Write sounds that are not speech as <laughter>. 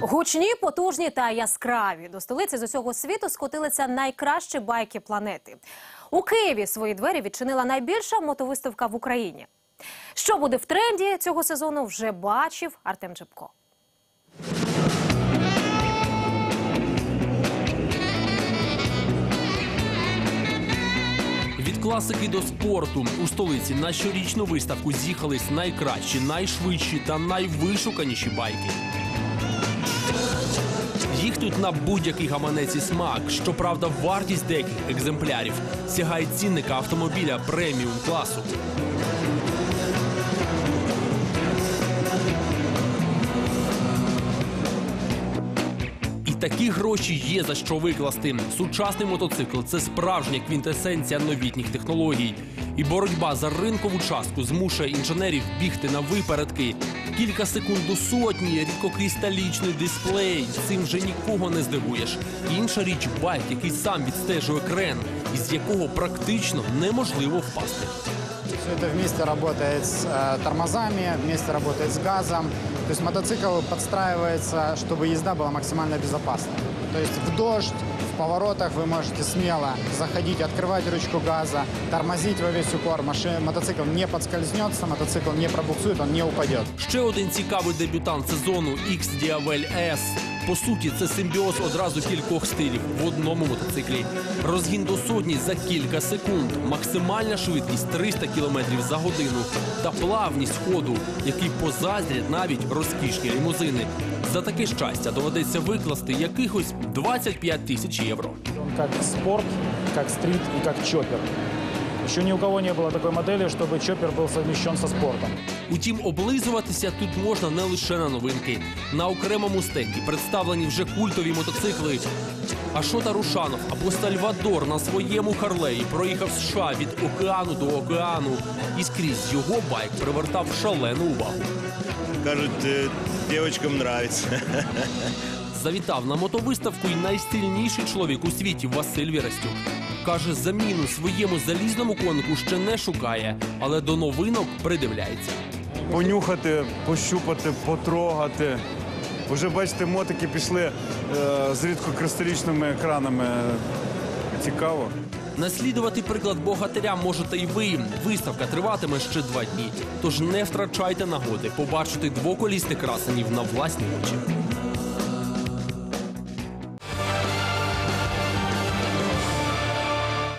Гучні, потужні та яскраві до столиці з усього світу скотилися найкращі байки планети. У Києві свої двері відчинила найбільша мотовиставка в Україні. Що буде в тренді цього сезону, вже бачив Артем Чепко. Від класики до спорту у столиці на щорічну виставку з'їхались найкращі, найшвидші та найвишуканіші байки. Їх тут на будь-який гаманець і смак. Щоправда, вартість деяких екземплярів сягає цінника автомобіля преміум класу. І такі гроші є за що викласти. Сучасний мотоцикл це справжня квінтесенція новітніх технологій. І боротьба за ринкову частку змушує інженерів бігти на випередки Кілька секунд до сотні, рідкокристалічний дисплей. Цим вже нікого не здивуєш. Інша річ байк, який сам відстежує крен, із якого практично неможливо впасти. Все это вместе работает с э, тормозами, вместе работает с газом. То есть мотоцикл подстраивается, чтобы езда была максимально безопасной. То есть в дождь, в поворотах вы можете смело заходить, открывать ручку газа, тормозить во весь упор. Машина, мотоцикл не подскользнется, мотоцикл не пробуксует, он не упадет. Ще один цікавий дебютант сезону X-Diavel S. По суті, це симбіоз одразу кількох стилів в одному мотоциклі. Розгін до сотні за кілька секунд, максимальна швидкість 300 км за годину та плавність ходу, який позаздрять навіть розкішні лімузини. За таке щастя доведеться викласти якихось 25 тисяч євро. Он как спорт, как стрит и как чоппер. Еще ни у кого не было такой модели, чтобы чоппер был совмещен со спортом. Утім, облизуватися тут можна не лише на новинки. На окремому стенді представлені вже культові мотоцикли. Ашота Рушанов або Сальвадор на своєму Харлеї проїхав з США від океану до океану. І скрізь його байк привертав шалену увагу. Кажуть, э, девочкам нравится. <laughs> Завітав на мотовиставку й найстильніший чоловік у світі Василь Вірастюк. Каже, заміну своєму залізному конику ще не шукає, але до новинок придивляється. понюхати, пощупати, потрогати. Уже бачите, мотики пішли е, з рідкокристалічними екранами. Цікаво. Наслідувати приклад богатиря можете й ви. Виставка триватиме ще два дні. Тож не втрачайте нагоди побачити двоколісних красенів на власні очі.